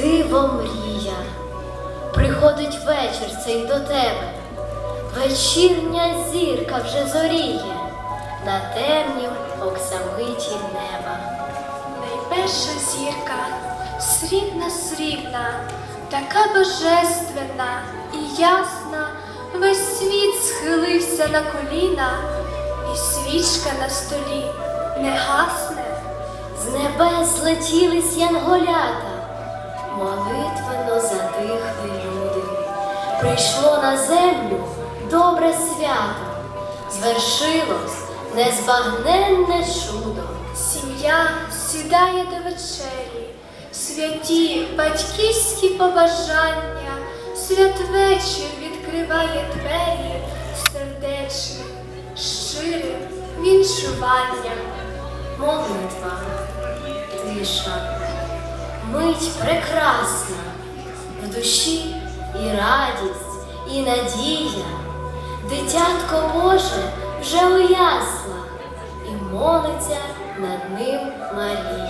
диво мрія. Приходить вечір цей до тебе, вечірня зірка вже зоріє на темнім оксамиті неба. Найперша зірка, срібна, срібна, така божественна і ясна, весь світ схилився на коліна, і свічка на столі не гасне. З небес злетілись янголята, молитвено затихли люди. Прийшло на землю добре свято, звершилось незбагненне чудо. Сім'я сідає до вечері, святі батьківські побажання, святвечір відкриває двері сердечним, щирим віншуванням. Молитва, тиша, мить прекрасна, в душі і радість, і надія. Дитятко Боже вже уясла і молиться над ним Марія.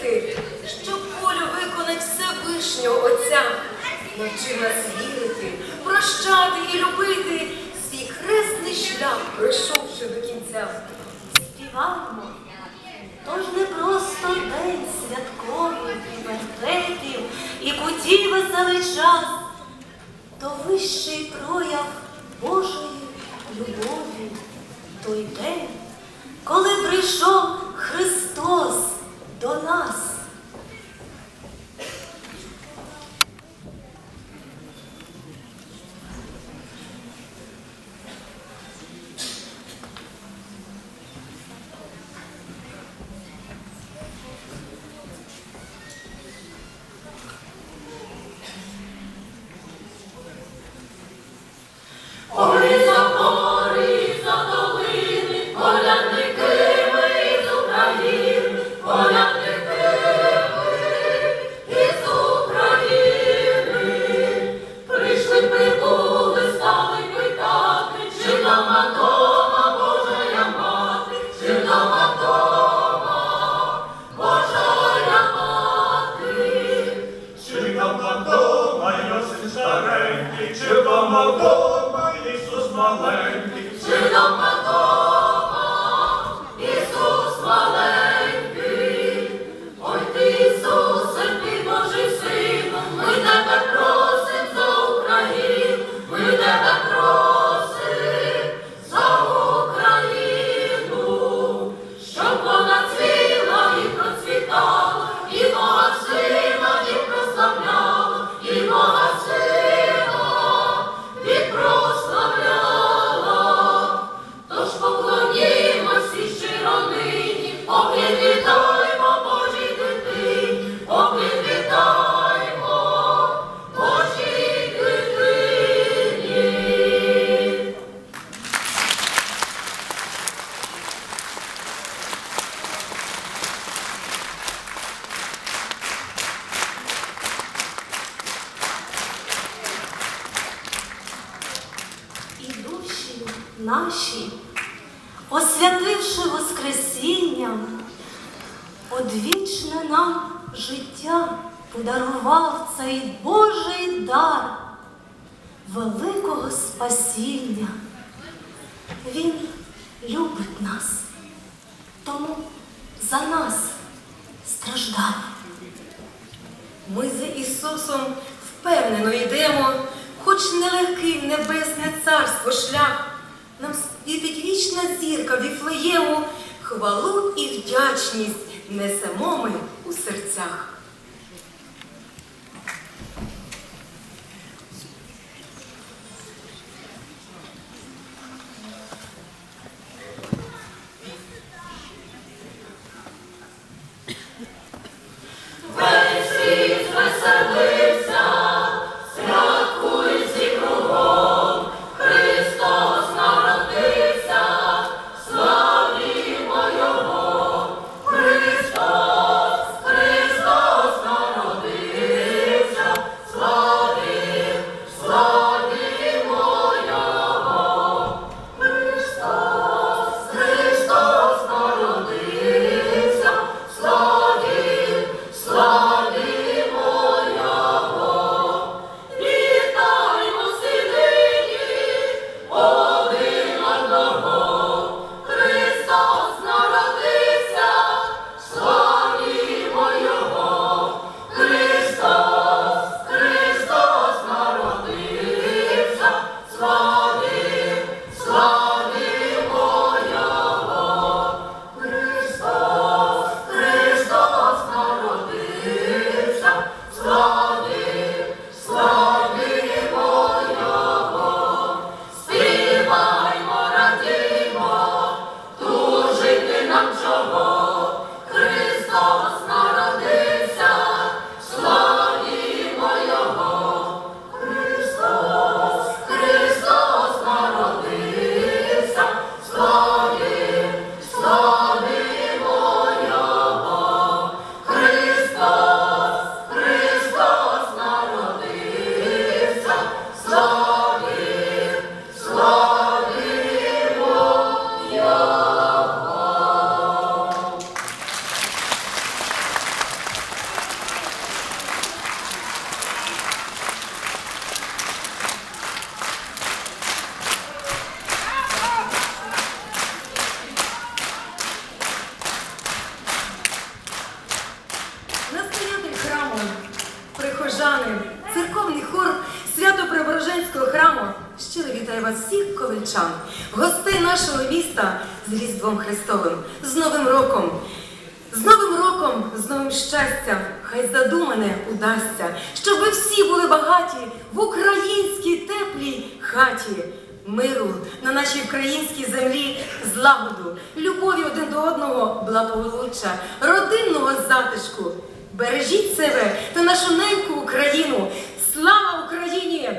діти, щоб волю виконать Всевишнього Отця, навчи нас вірити, прощати і любити свій хресний шлях, пройшовши до кінця. Співаємо, тож не просто день святкових і вертепів і кутів веселий час, то вищий прояв Божої любові той день, коли прийшов. land, to the motherland. освятивши Воскресінням, одвічне нам життя подарував цей Божий дар великого спасіння. Він любить нас, тому за нас страждає. Ми за Ісусом впевнено йдемо, хоч нелегкий в небесне царство шлях нам світить вічна зірка віфлеєму, хвалу і вдячність несемо ми у серцях. Вас всіх ковальчан, гостей нашого міста з Різдвом Христовим, з Новим роком. З Новим роком, з новим щастям, хай задумане удасться, щоб ви всі були багаті в українській теплій хаті. Миру на нашій українській землі, злагоду, любові один до одного, благополуччя, родинного затишку. Бережіть себе та нашу неньку Україну. Слава Україні!